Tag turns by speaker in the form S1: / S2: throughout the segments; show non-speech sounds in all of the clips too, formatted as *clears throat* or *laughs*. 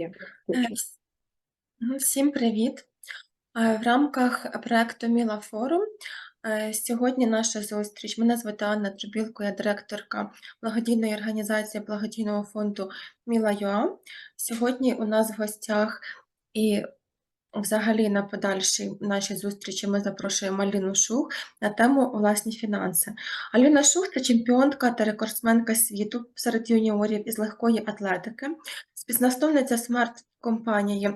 S1: Е, Всім привіт! Е, В рамках проекту Міла Форум е, сьогодні наша зустріч. Мене звати Анна Трубілко, я директорка благодійної організації благодійного фонду Міла ЮА. Сьогодні у нас в гостях і взагалі на подальшій нашій зустрічі ми запрошуємо Аліну Шух на тему власні фінанси. Аліна Шух це чемпіонка та рекордсменка світу серед юніорів із легкої атлетики, співзасновниця смарт-компанії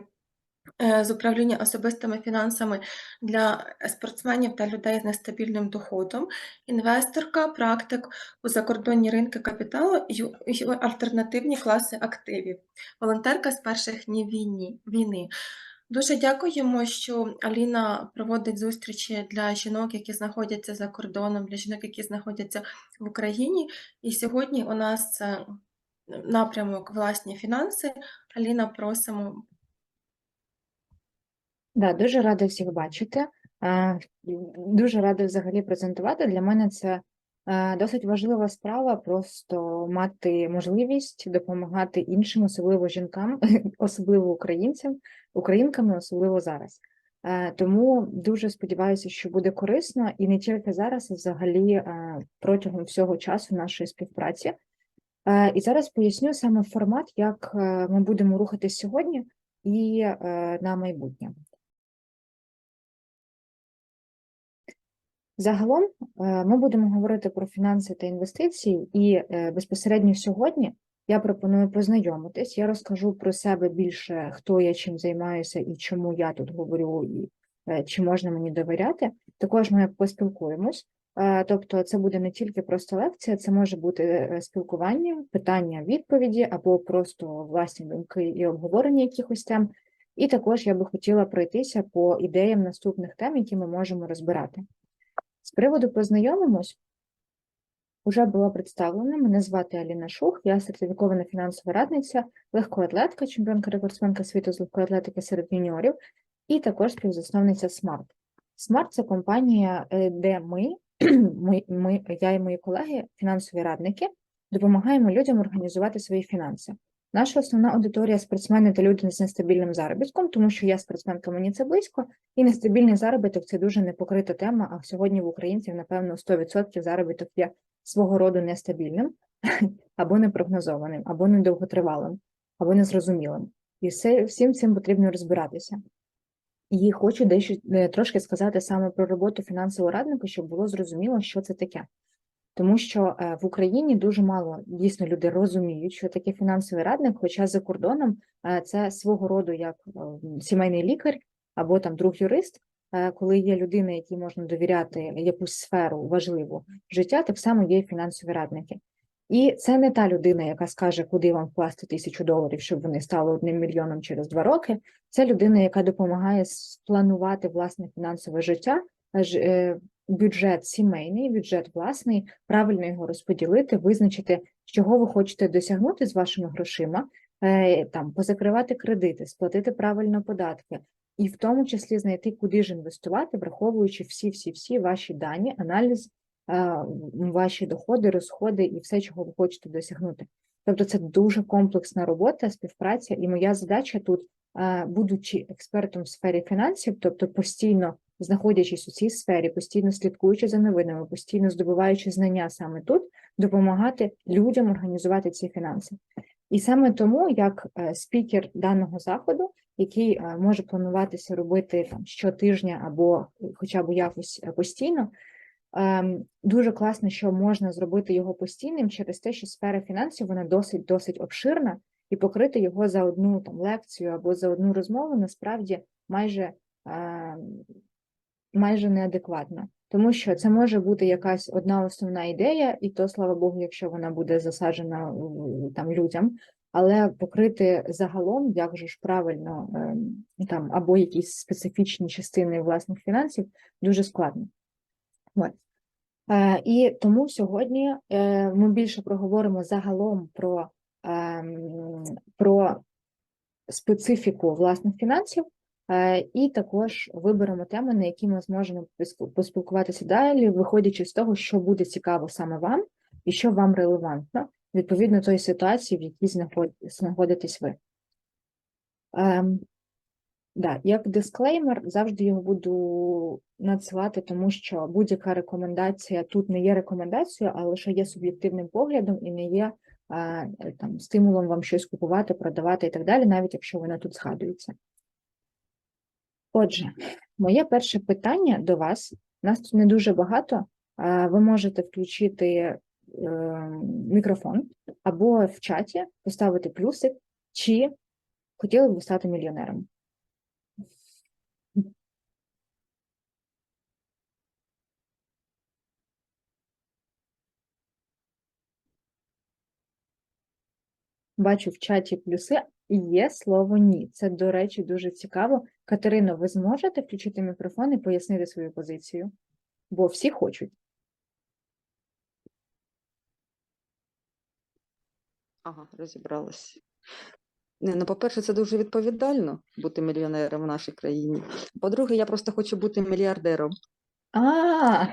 S1: е, з управління особистими фінансами для спортсменів та людей з нестабільним доходом, інвесторка, практик у закордонні ринки капіталу і альтернативні класи активів, волонтерка з перших днів війни. Дуже дякуємо, що Аліна проводить зустрічі для жінок, які знаходяться за кордоном, для жінок, які знаходяться в Україні. І сьогодні у нас напрямок власні фінанси. Аліна, просимо
S2: Да, дуже рада всіх бачити. Е, Дуже рада взагалі презентувати. Для мене це е, досить важлива справа просто мати можливість допомагати іншим, особливо жінкам, *laughs* особливо українцям, українкам, особливо зараз. Е, Тому дуже сподіваюся, що буде корисно і не тільки зараз, а взагалі е, протягом всього часу нашої співпраці. Е, І зараз поясню саме формат, як е, ми будемо рухатись сьогодні і е, на майбутнє. Загалом е, ми будемо говорити про фінанси та інвестиції, і е, безпосередньо сьогодні я пропоную познайомитись. Я розкажу про себе більше, хто я чим займаюся і чому я тут говорю, і е, чи можна мені довіряти. Також ми поспілкуємось. Тобто, це буде не тільки просто лекція, це може бути спілкування, питання, відповіді або просто власні думки і обговорення якихось тем. І також я би хотіла пройтися по ідеям наступних тем, які ми можемо розбирати. З приводу познайомимось, уже була представлена. Мене звати Аліна Шух, я сертифікована фінансова радниця, легкоатлетка, чемпіонка рекордсменка світу з легкої атлетики серед юніорів, і також співзасновниця Smart. Smart – це компанія, е, де ми, *clears throat* ми, ми, я і мої колеги, фінансові радники, допомагаємо людям організувати свої фінанси. Наша основна аудиторія спортсмени та люди з нестабільним заробітком, тому що я спортсменка, мені це близько, і нестабільний заробіток це дуже непокрита тема. А сьогодні в українців, напевно, 100% заробіток є свого роду нестабільним, *laughs* або непрогнозованим, або недовготривалим, або незрозумілим. І все, всім цим потрібно розбиратися. І хочу дещо е, трошки сказати саме про роботу фінансового радника, щоб було зрозуміло, що це таке. Тому що е, в Україні дуже мало дійсно люди розуміють, що таке фінансовий радник, хоча за кордоном е, це свого роду як е, сімейний лікар або там друг юрист, коли є людина, якій можна довіряти якусь сферу важливу життя, так само є фінансові радники. І це не та людина, яка скаже, куди вам вкласти тисячу доларів, щоб вони стали одним мільйоном через два роки. Це людина, яка допомагає спланувати власне фінансове життя, бюджет сімейний, бюджет власний, правильно його розподілити, визначити, чого ви хочете досягнути з вашими грошима, е, там позакривати кредити, сплатити правильно податки, і в тому числі знайти, куди ж інвестувати, враховуючи всі, всі, всі ваші дані, аналіз, е, ваші доходи, розходи і все, чого ви хочете досягнути. Тобто це дуже комплексна робота, співпраця, і моя задача тут, е, будучи експертом в сфері фінансів, тобто постійно знаходячись у цій сфері, постійно слідкуючи за новинами, постійно здобуваючи знання саме тут, допомагати людям організувати ці фінанси. І саме тому, як е, спікер даного заходу, який е, може плануватися робити там щотижня або хоча б якось е, постійно, ем, дуже класно, що можна зробити його постійним через те, що сфера фінансів вона досить досить обширна, і покрити його за одну там лекцію або за одну розмову насправді майже ем, майже неадекватно, тому що це може бути якась одна основна ідея, і то, слава Богу, якщо вона буде засаджена там людям, але покрити загалом, як же ж правильно ем, там або якісь специфічні частини власних фінансів, дуже складно. От. Е, І тому сьогодні е, ми більше проговоримо загалом про, ем, про специфіку власних фінансів, е, і також виберемо теми, на які ми зможемо поспілкуватися далі, виходячи з того, що буде цікаво саме вам і що вам релевантно відповідно тої ситуації, в якій знаходитесь ви. Ем, да, як дисклеймер, завжди його буду надсилати, тому що будь-яка рекомендація тут не є рекомендацією, а лише є суб'єктивним поглядом і не є е, там, стимулом вам щось купувати, продавати і так далі, навіть якщо воно тут згадується. Отже, моє перше питання до вас. Нас тут не дуже багато. Ви можете включити е, мікрофон або в чаті поставити плюсик, чи хотіли б ви стати мільйонером. Бачу в чаті плюси є слово ні. Це, до речі, дуже цікаво. Катерино, ви зможете включити мікрофон і пояснити свою позицію? Бо всі хочуть.
S3: Ага, розібралась. Не, ну, по-перше, це дуже відповідально бути мільйонером в нашій країні. По-друге, я просто хочу бути мільярдером.
S2: А,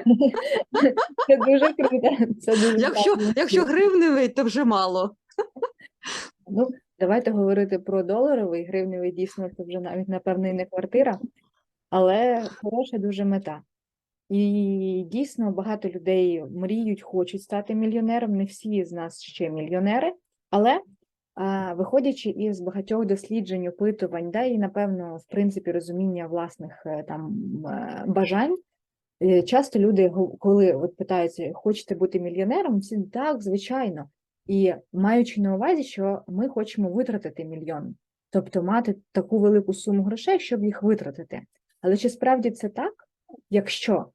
S2: це дуже круто. Це дуже
S3: Якщо, якщо гривневий, то вже мало.
S2: Ну, давайте говорити про доларовий, гривневий дійсно це вже навіть, напевно, і не квартира, але хороша дуже мета. І дійсно багато людей мріють, хочуть стати мільйонером. Не всі з нас ще мільйонери, але виходячи із багатьох досліджень, опитувань, да, і напевно, в принципі, розуміння власних е, там е, бажань. е, Часто люди, коли от питаються, хочете бути мільйонером, всі так, звичайно. І маючи на увазі, що ми хочемо витратити мільйон, тобто мати таку велику суму грошей, щоб їх витратити. Але чи справді це так? Якщо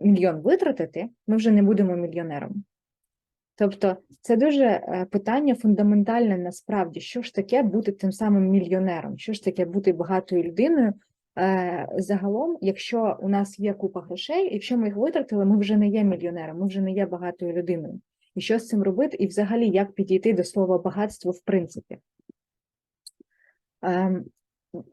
S2: мільйон витратити, ми вже не будемо мільйонером. Тобто це дуже е, питання фундаментальне насправді, що ж таке бути тим самим мільйонером, що ж таке бути багатою людиною. Е, Загалом, якщо у нас є купа грошей, якщо ми їх витратили, ми вже не є мільйонером, ми вже не є багатою людиною. Що з цим робити, і взагалі як підійти до слова багатство в принципі. Ем,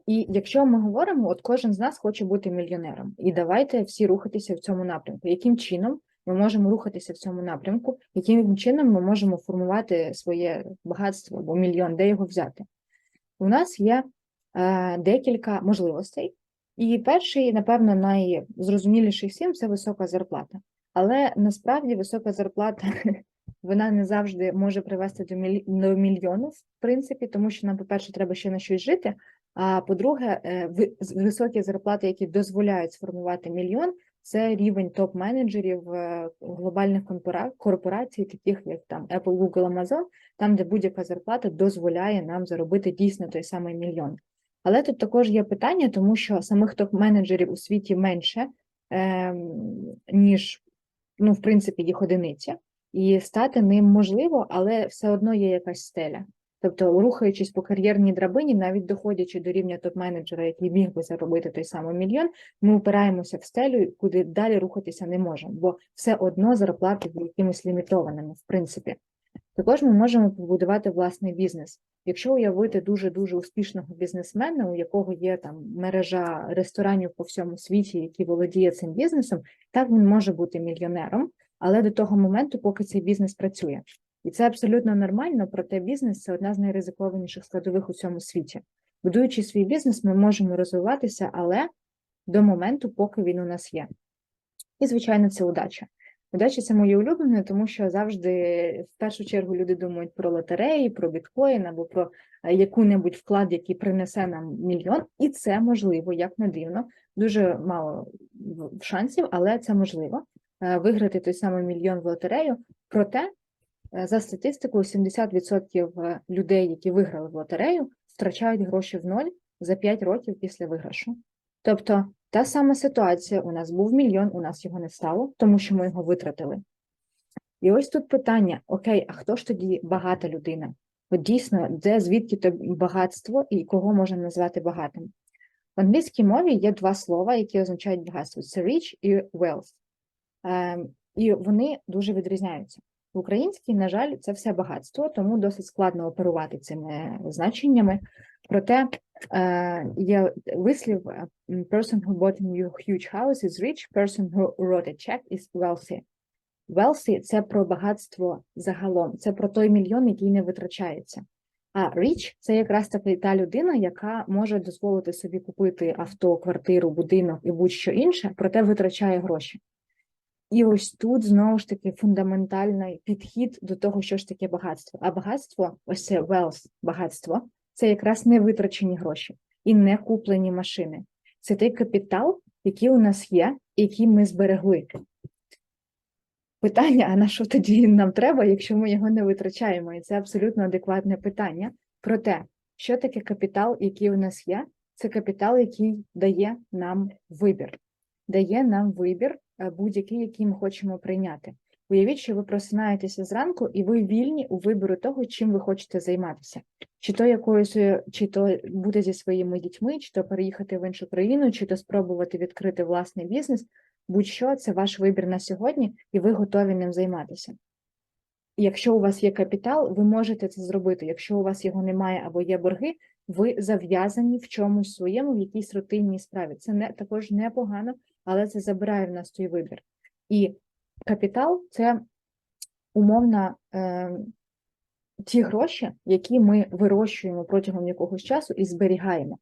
S2: і якщо ми говоримо, от кожен з нас хоче бути мільйонером, і давайте всі рухатися в цьому напрямку. Яким чином ми можемо рухатися в цьому напрямку? Яким чином ми можемо формувати своє багатство або мільйон, де його взяти? У нас є е, декілька можливостей, і перший, напевно, найзрозуміліший всім це висока зарплата. Але насправді висока зарплата вона не завжди може привести до міль- до мільйону, в принципі, тому що нам, по-перше, треба ще на щось жити. А по-друге, е, ви- високі зарплати, які дозволяють сформувати мільйон, це рівень топ-менеджерів е, глобальних корпора- корпорацій, таких як там Apple, Google, Amazon, там, де будь-яка зарплата дозволяє нам заробити дійсно той самий мільйон. Але тут також є питання, тому що самих топ-менеджерів у світі менше, ем, ніж, ну, в принципі, їх одиниця, і стати ним можливо, але все одно є якась стеля. Тобто, рухаючись по кар'єрній драбині, навіть доходячи до рівня топ-менеджера, який міг би заробити той самий мільйон, ми опираємося в стелю, куди далі рухатися не можемо, бо все одно зарплати є якимись лімітованими, в принципі. Також ми можемо побудувати власний бізнес. Якщо уявити дуже дуже успішного бізнесмена, у якого є там мережа ресторанів по всьому світі, який володіє цим бізнесом, так він може бути мільйонером, але до того моменту, поки цей бізнес працює. І це абсолютно нормально, проте бізнес це одна з найризикованіших складових у цьому світі. Будуючи свій бізнес, ми можемо розвиватися, але до моменту, поки він у нас є. І, звичайно, це удача. Удача це моє улюблене, тому що завжди в першу чергу люди думають про лотереї, про біткоін або про е, яку-небудь вклад, який принесе нам мільйон, і це можливо, як не дивно. Дуже мало шансів, але це можливо виграти той самий мільйон в лотерею. Проте, е, за статистикою, 70% людей, які виграли в лотерею, втрачають гроші в ноль за 5 років після виграшу. Тобто та сама ситуація, у нас був мільйон, у нас його не стало, тому що ми його витратили. І ось тут питання: окей, а хто ж тоді багата людина? От дійсно, де звідки то багатство і кого можна назвати багатим? В англійській мові є два слова, які означають багатство: це rich і wealth. Ем, і вони дуже відрізняються. В українській, на жаль, це все багатство, тому досить складно оперувати цими значеннями. Проте е, є вислів е, person who bought a new huge house is rich, person who wrote a check is wealthy. Wealthy – це про багатство загалом, це про той мільйон, який не витрачається. А rich – це якраз таки та людина, яка може дозволити собі купити авто, квартиру, будинок і будь-що інше, проте витрачає гроші. І ось тут знову ж таки фундаментальний підхід до того, що ж таке багатство. А багатство, ось це wealth, багатство, це якраз не витрачені гроші і не куплені машини. Це той капітал, який у нас є, який ми зберегли. Питання: а на що тоді нам треба, якщо ми його не витрачаємо? І це абсолютно адекватне питання. Проте, що таке капітал, який у нас є? Це капітал, який дає нам вибір, дає нам вибір е, будь-який, який ми хочемо прийняти. Уявіть, що ви просинаєтеся зранку, і ви вільні у вибору того, чим ви хочете займатися. Чи то якоюсь, е, чи то бути зі своїми дітьми, чи то переїхати в іншу країну, чи то спробувати відкрити власний бізнес. Будь-що це ваш вибір на сьогодні, і ви готові ним займатися. Якщо у вас є капітал, ви можете це зробити. Якщо у вас його немає або є борги, ви зав'язані в чомусь своєму, в якійсь рутинній справі. Це не також непогано, але це забирає в нас той вибір. І капітал це умовно е, ті гроші, які ми вирощуємо протягом якогось часу і зберігаємо.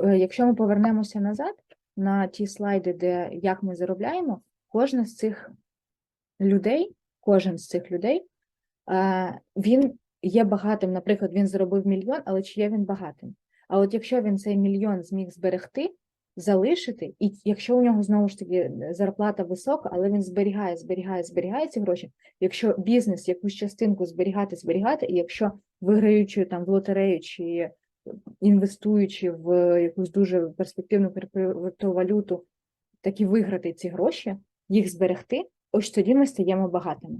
S2: Е, Якщо ми повернемося назад на ті слайди, де як ми заробляємо, кожна з цих людей, кожен з цих людей, е, він є багатим. Наприклад, він заробив мільйон, але чи є він багатим? А от якщо він цей мільйон зміг зберегти, залишити, і якщо у нього знову ж таки зарплата висока, але він зберігає, зберігає, зберігає ці гроші. Якщо бізнес якусь частинку зберігати, зберігати, і якщо виграючи там в лотерею чи інвестуючи в якусь дуже перспективну криптовалюту, таки виграти ці гроші, їх зберегти, ось тоді ми стаємо багатими.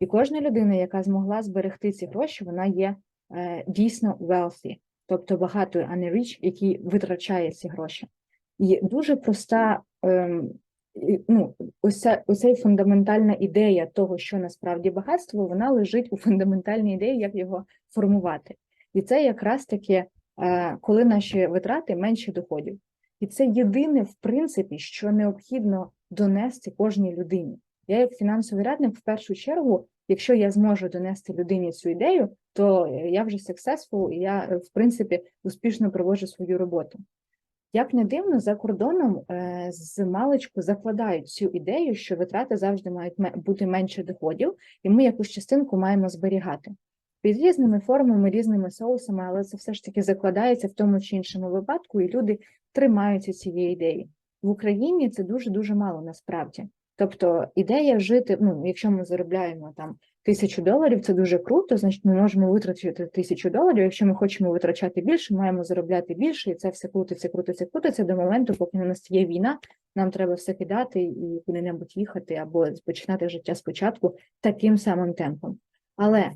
S2: І кожна людина, яка змогла зберегти ці гроші, вона є е, дійсно wealthy, тобто багатою, а не rich, який витрачає ці гроші. І дуже проста, ем, ну, ось ця, фундаментальна ідея того, що насправді багатство, вона лежить у фундаментальній ідеї, як його формувати. І це якраз таки, е, коли наші витрати менше доходів. І це єдине, в принципі, що необхідно донести кожній людині. Я, як фінансовий радник, в першу чергу, якщо я зможу донести людині цю ідею, то я вже successful, і я, е, в принципі, успішно проводжу свою роботу. Як не дивно, за кордоном е, з маличку закладають цю ідею, що витрати завжди мають бути менше доходів, і ми якусь частинку маємо зберігати. Під різними формами, різними соусами, але це все ж таки закладається в тому чи іншому випадку, і люди тримаються цієї ідеї. В Україні це дуже-дуже мало насправді. Тобто ідея жити, ну, якщо ми заробляємо там тисячу доларів, це дуже круто, значить ми можемо витратити тисячу доларів. Якщо ми хочемо витрачати більше, маємо заробляти більше, і це все крутиться, крутиться, крутиться до моменту, поки не настає війна, нам треба все кидати і куди-небудь їхати або починати життя спочатку таким самим темпом. Але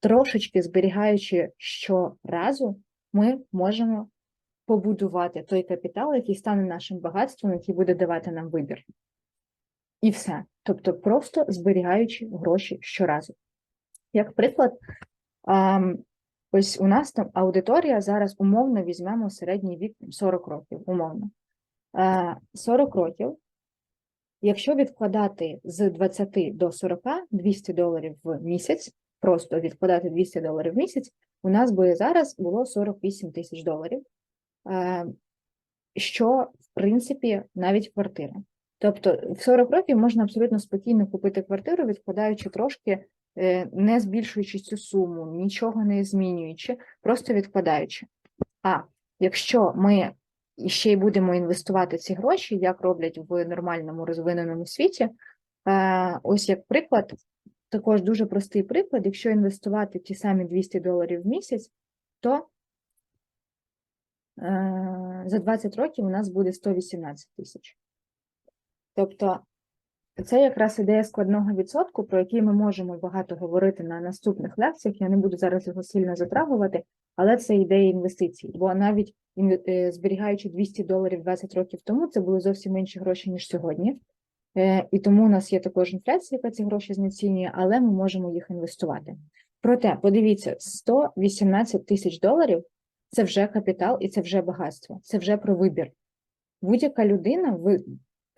S2: трошечки зберігаючи щоразу, ми можемо побудувати той капітал, який стане нашим багатством, який буде давати нам вибір. І все. Тобто просто зберігаючи гроші щоразу. Як приклад, ось у нас там аудиторія зараз умовно візьмемо середній вік 40 років, умовно. Е, 40 років, якщо відкладати з 20 до 40 200 доларів в місяць, просто відкладати 200 доларів в місяць, у нас би зараз було 48 тисяч доларів, е, що, в принципі, навіть квартира. Тобто в 40 років можна абсолютно спокійно купити квартиру, відкладаючи трошки, е, не збільшуючи цю суму, нічого не змінюючи, просто відкладаючи. А якщо ми ще й будемо інвестувати ці гроші, як роблять в нормальному розвиненому світі, е, ось як приклад, також дуже простий приклад, якщо інвестувати ті самі 200 доларів в місяць, то е, за 20 років у нас буде 118 тисяч. Тобто це якраз ідея складного відсотку, про який ми можемо багато говорити на наступних лекціях. Я не буду зараз його сильно затрагувати, але це ідея інвестицій. Бо навіть е, зберігаючи 200 доларів 20 років тому, це були зовсім інші гроші, ніж сьогодні. Е, І тому у нас є також інфляція, яка ці гроші знецінює, але ми можемо їх інвестувати. Проте, подивіться, 118 тисяч доларів це вже капітал і це вже багатство, це вже про вибір. Будь-яка людина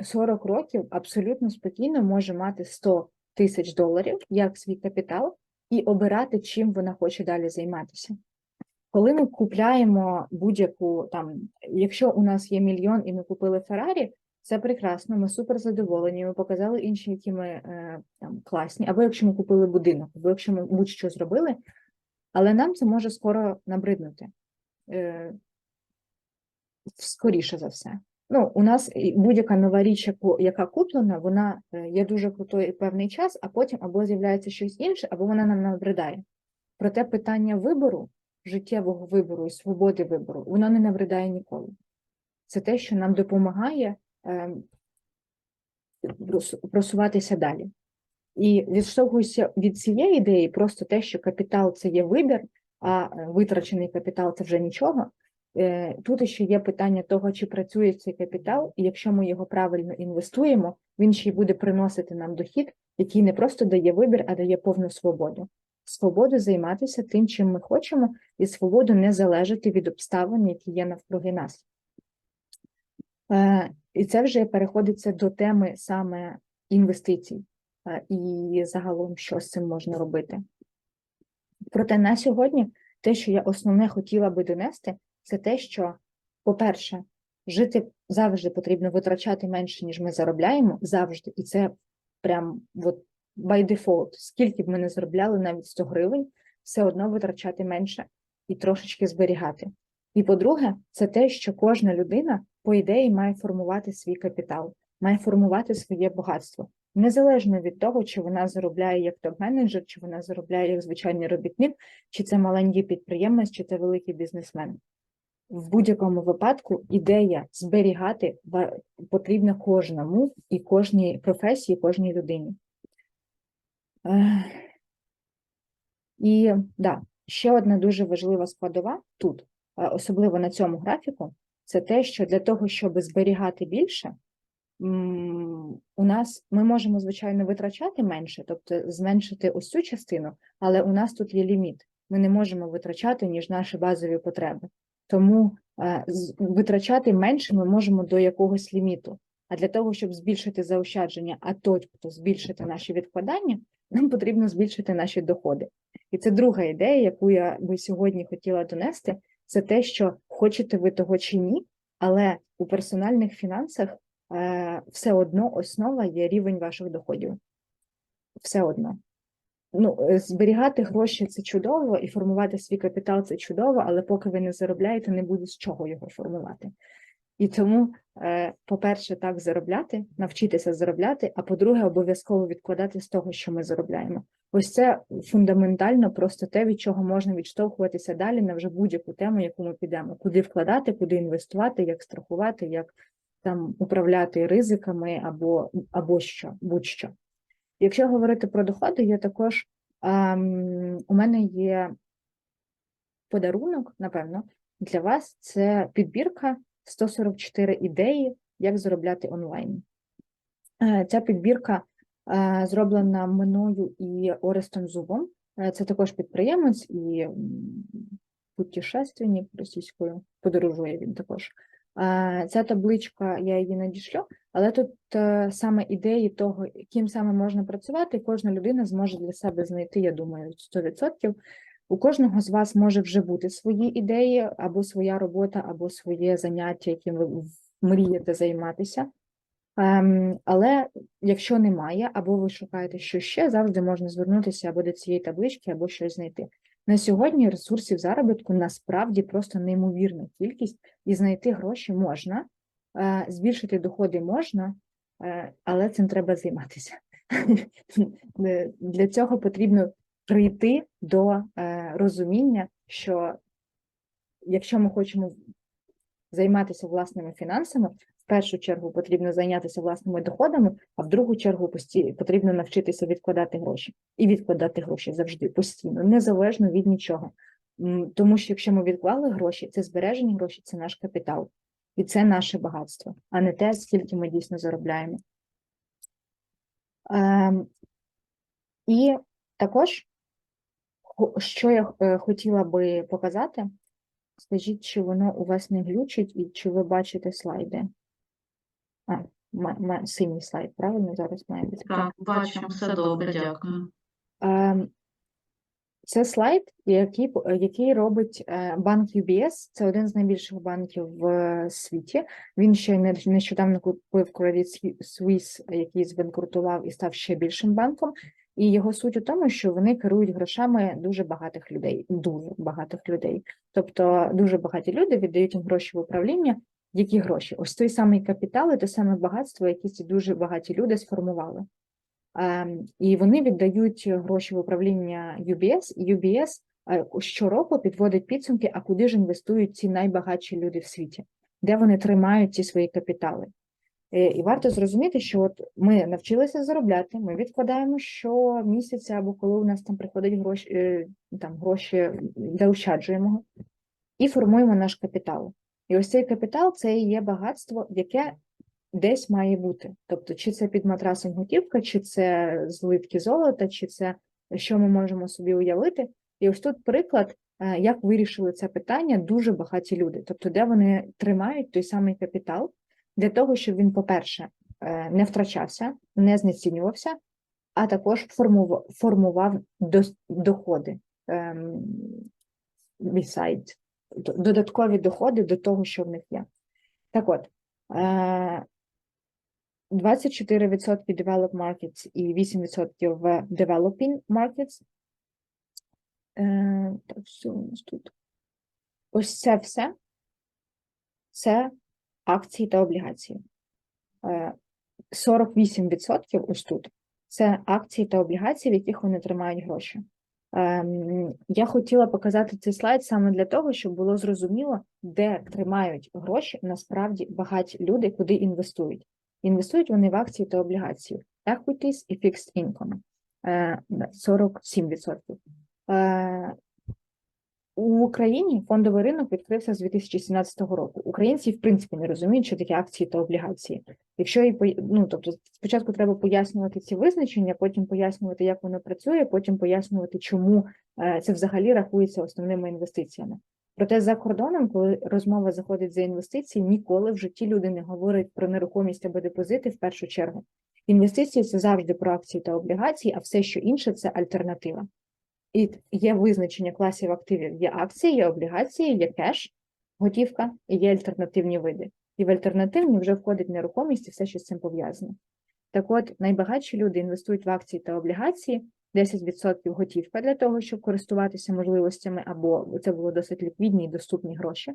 S2: 40 років абсолютно спокійно може мати 100 тисяч доларів як свій капітал і обирати, чим вона хоче далі займатися. Коли ми купляємо будь-яку там, якщо у нас є мільйон і ми купили Феррарі, це прекрасно, ми супер задоволені, ми показали інші, які ми е, там класні, або якщо ми купили будинок, або якщо ми будь-що зробили, але нам це може скоро набриднути. Е, скоріше за все. Ну, у нас будь-яка нова річ, яка куплена, вона е, є дуже крутою певний час, а потім або з'являється щось інше, або вона нам набридає. Проте питання вибору, життєвого вибору і свободи вибору, воно не набридає ніколи. Це те, що нам допомагає е, просуватися далі. І відштовхуюся від цієї ідеї, просто те, що капітал це є вибір, а е, витрачений капітал це вже нічого. Е, Тут ще є питання того, чи працює цей капітал, і якщо ми його правильно інвестуємо, він ще й буде приносити нам дохід, який не просто дає вибір, а дає повну свободу. Свободу займатися тим, чим ми хочемо, і свободу не залежати від обставин, які є навкруги нас. Е, І це вже переходиться до теми саме інвестицій е, і загалом, що з цим можна робити. Проте на сьогодні те, що я основне хотіла би донести, це те, що, по-перше, жити завжди потрібно витрачати менше, ніж ми заробляємо, завжди. І це прям от by default. Скільки б ми не заробляли, навіть 100 гривень, все одно витрачати менше і трошечки зберігати. І по-друге, це те, що кожна людина, по ідеї, має формувати свій капітал, має формувати своє багатство. Незалежно від того, чи вона заробляє як топ-менеджер, чи вона заробляє як звичайний робітник, чи це маленький підприємець, чи це великий бізнесмен. В будь-якому випадку ідея зберігати потрібна кожному і кожній професії, кожній людині. І да, ще одна дуже важлива складова тут, е, особливо на цьому графіку, це те, що для того, щоб зберігати більше, у нас ми можемо, звичайно, витрачати менше, тобто зменшити ось цю частину, але у нас тут є ліміт. Ми не можемо витрачати, ніж наші базові потреби. Тому е, витрачати менше ми можемо до якогось ліміту. А для того, щоб збільшити заощадження, а тобто збільшити наші відкладання, нам потрібно збільшити наші доходи. І це друга ідея, яку я би сьогодні хотіла донести, це те, що хочете ви того чи ні, але у персональних фінансах е, все одно основа є рівень ваших доходів. Все одно. Ну, е, зберігати гроші це чудово, і формувати свій капітал це чудово, але поки ви не заробляєте, не буде з чого його формувати. І тому, е, по-перше, так заробляти, навчитися заробляти, а по-друге, обов'язково відкладати з того, що ми заробляємо. Ось це фундаментально просто те, від чого можна відштовхуватися далі на вже будь-яку тему, яку ми підемо, куди вкладати, куди інвестувати, як страхувати, як там управляти ризиками або, або що, будь-що. Якщо говорити про доходи, я також ем, у мене є подарунок, напевно, для вас це підбірка 144 ідеї, як заробляти онлайн. Е, Ця підбірка е, зроблена мною і Орестом Зубом. Е, Це також підприємець і путешественник російською, подорожує він також. Ця табличка, я її надішлю, але тут е, саме ідеї того, ким саме можна працювати, кожна людина зможе для себе знайти, я думаю, 100%. У кожного з вас може вже бути свої ідеї, або своя робота, або своє заняття, яким ви мрієте займатися. Ем, але якщо немає, або ви шукаєте що ще, завжди можна звернутися або до цієї таблички, або щось знайти. На сьогодні ресурсів заробітку насправді просто неймовірна кількість, і знайти гроші можна, е, збільшити доходи можна, е, але цим треба займатися. *laughs* Е, Для цього потрібно прийти до розуміння, що якщо ми хочемо займатися власними фінансами, в першу чергу потрібно зайнятися власними доходами, а в другу чергу пості- потрібно навчитися відкладати гроші. І відкладати гроші завжди постійно, незалежно від нічого. Тому що якщо ми відклали гроші, це збережені гроші, це наш капітал. І це наше багатство, а не те, скільки ми дійсно заробляємо. Ем, і також, що я е, хотіла би показати, скажіть, чи воно у вас не глючить і чи ви бачите слайди? А, синій слайд, правильно зараз має бути?
S4: Так, бачимо, все добре, дякую.
S2: Це слайд, який, який робить е, банк UBS. Це один з найбільших банків в е, світі. Він ще не- нещодавно купив Credit Sui- Suisse, який збанкрутував і став ще більшим банком. І його суть у тому, що вони керують грошами дуже багатих людей, дуже багатих людей. Тобто дуже багаті люди віддають їм гроші в управління. Які гроші? Ось той самий капітал і те саме багатство, які ці дуже багаті люди сформували. Ем, І вони віддають гроші в управління UBS, і UBS е, щороку підводить підсумки, а куди ж інвестують ці найбагатші люди в світі, де вони тримають ці свої капітали. Е, І варто зрозуміти, що от ми навчилися заробляти, ми відкладаємо щомісяця, або коли у нас там приходять гроші, е, там гроші, заощаджуємо, і формуємо наш капітал. І ось цей капітал це і є багатство, яке десь має бути. Тобто, чи це під матрасом готівка, чи це злитки золота, чи це що ми можемо собі уявити. І ось тут приклад, е, як вирішили це питання дуже багаті люди. Тобто, де вони тримають той самий капітал для того, щоб він, по-перше, е, не втрачався, не знецінювався, а також формував, доходи. ем, beside, д- додаткові доходи до того, що в них є. Так от, е, 24% developed markets і 8% в developing markets. Е, Так, що у нас тут? Ось це все це акції та облігації. Е, 48% ось тут це акції та облігації, в яких вони тримають гроші. Ем, Я хотіла показати цей слайд саме для того, щоб було зрозуміло, де тримають гроші насправді багаті люди, куди інвестують. Інвестують вони в акції та облігації, equities і fixed income. Е, да, 47%. У Україні фондовий ринок відкрився з 2017 року. Українці, в принципі, не розуміють, що таке акції та облігації. Якщо і ну, тобто, спочатку треба пояснювати ці визначення, потім пояснювати, як воно працює, потім пояснювати, чому е, це взагалі рахується основними інвестиціями. Проте за кордоном, коли розмова заходить за інвестиції, ніколи в житті люди не говорять про нерухомість або депозити в першу чергу. Інвестиції це завжди про акції та облігації, а все, що інше, це альтернатива. І є визначення класів активів: є акції, є облігації, є кеш, готівка і є альтернативні види. І в альтернативні вже входить нерухомість і все, що з цим пов'язано. Так от, найбагатші люди інвестують в акції та облігації, 10% готівка для того, щоб користуватися можливостями, або це було досить ліквідні і доступні гроші.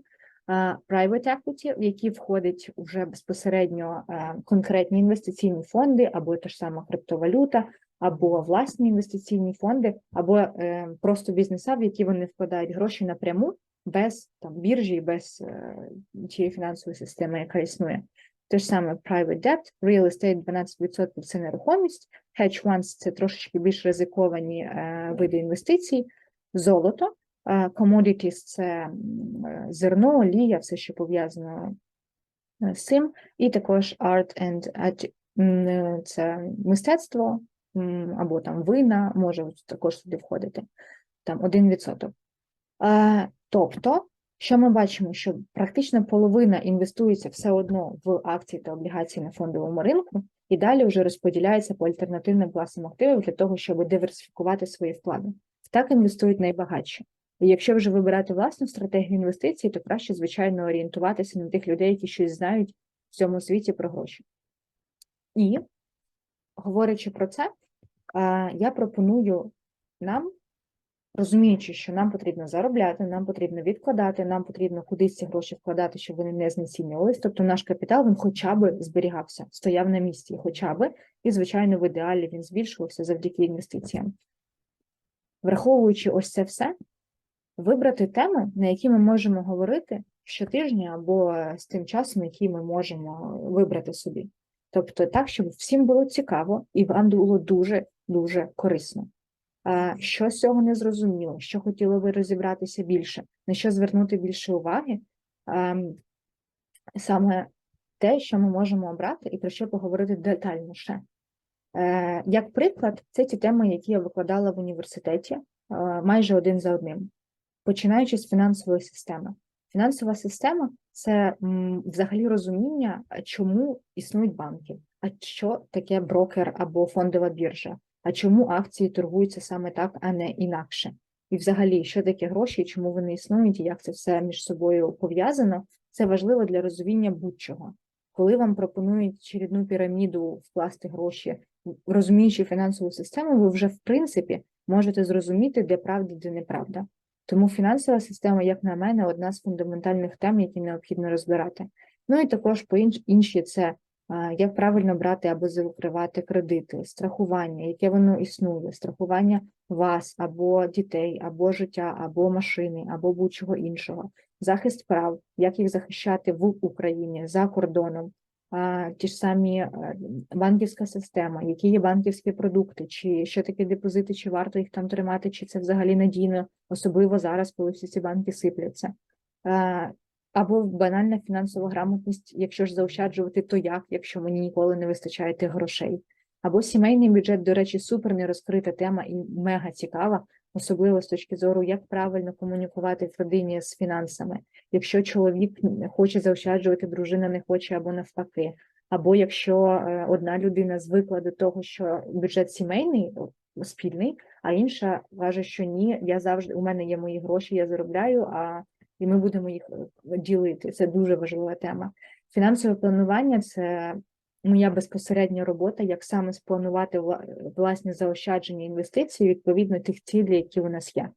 S2: Private equity, в які входять вже безпосередньо е, конкретні інвестиційні фонди, або та ж сама криптовалюта, або власні інвестиційні фонди, або е, просто бізнеса, в які вони вкладають гроші напряму, без там біржі, без е, тієї фінансової системи, яка існує. Те ж саме private debt, real estate 12% це нерухомість, hedge funds – це трошечки більш ризиковані е, види інвестицій, золото, commodities – це зерно, олія, все, що пов'язано з цим, і також art and це мистецтво або там вина може також сюди входити, там 1%. Е, Тобто, що ми бачимо, що практично половина інвестується все одно в акції та облігації на фондовому ринку, і далі вже розподіляється по альтернативним класам активів для того, щоб диверсифікувати свої вклади. Так інвестують найбагатші. І якщо вже вибирати власну стратегію інвестицій, то краще, звичайно, орієнтуватися на тих людей, які щось знають в цьому світі про гроші. І, говорячи про це, я пропоную нам розуміючи, що нам потрібно заробляти, нам потрібно відкладати, нам потрібно кудись ці гроші вкладати, щоб вони не знецінювались. Тобто наш капітал він хоча б зберігався, стояв на місці, хоча б, і, звичайно, в ідеалі він збільшувався завдяки інвестиціям. Враховуючи ось це все, вибрати теми, на які ми можемо говорити щотижня або з тим часом, який ми можемо вибрати собі. Тобто так, щоб всім було цікаво і вам було дуже-дуже корисно. Що з цього не зрозуміло, що хотіли ви розібратися більше, на що звернути більше уваги, саме те, що ми можемо обрати і про що поговорити детальніше. Е, Як приклад, це ті теми, які я викладала в університеті е, майже один за одним, починаючи з фінансової системи. Фінансова система це взагалі розуміння, чому існують банки, а що таке брокер або фондова біржа, а чому акції торгуються саме так, а не інакше. і взагалі, що таке гроші, чому вони існують, і як це все між собою пов'язано, це важливо для розуміння будь-чого. Коли вам пропонують черідну піраміду вкласти гроші, розуміючи фінансову систему, ви вже в принципі можете зрозуміти, де правда, де неправда. Тому фінансова система, як на мене, одна з фундаментальних тем, які необхідно розбирати. Ну і також по інш- інші це як правильно брати або закривати кредити, страхування, яке воно існує, страхування вас або дітей, або життя, або машини, або будь-чого іншого, захист прав, як їх захищати в Україні за кордоном. Ті ж самі е, банківська система, які є банківські продукти, чи що таке депозити, чи варто їх там тримати, чи це взагалі надійно, особливо зараз, коли всі ці банки сипляться. Або банальна фінансова грамотність, якщо ж заощаджувати, то як, якщо мені ніколи не вистачає тих грошей. Або сімейний бюджет, до речі, супер нерозкрита тема і мега цікава, особливо з точки зору, як правильно комунікувати в родині з фінансами. Якщо чоловік хоче заощаджувати, дружина не хоче або навпаки. Або якщо е, одна людина звикла до того, що бюджет сімейний спільний, а інша каже, що ні, я завжди у мене є мої гроші, я заробляю, а і ми будемо їх е, ділити. Це дуже важлива тема. Фінансове планування це моя безпосередня робота, як саме спланувати власні заощадження інвестиції відповідно тих цілей, які у нас є.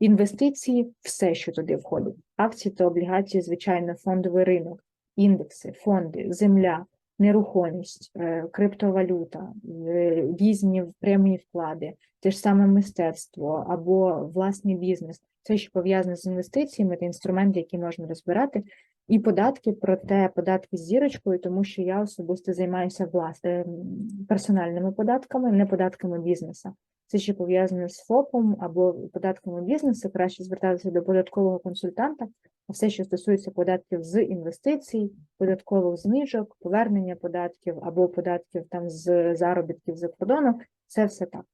S2: Інвестиції все, що туди входить: акції та облігації, звичайно, фондовий ринок, індекси, фонди, земля, нерухомість, е, криптовалюта, е, різні прямі вклади, те ж саме мистецтво або власний бізнес. Це що пов'язане з інвестиціями, це інструменти, які можна розбирати, і податки, проте податки з зірочкою, тому що я особисто займаюся влас... е, персональними податками, не податками бізнесу. Це ще пов'язане з ФОПом або податками бізнесу, краще звертатися до податкового консультанта, все, що стосується податків з інвестицій, податкових знижок, повернення податків або податків там з заробітків за кордону, це все так.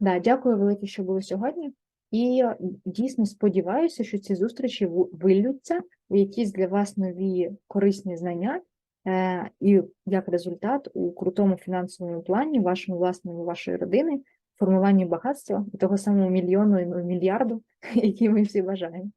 S2: Да, дякую велике, що були сьогодні. І дійсно сподіваюся, що ці зустрічі в- у якісь для вас нові корисні знання, і як результат у крутому фінансовому плані, вашому власному, вашої родини, формуванні багатства того самого мільйону і мільярду, *laughs* який ми всі бажаємо.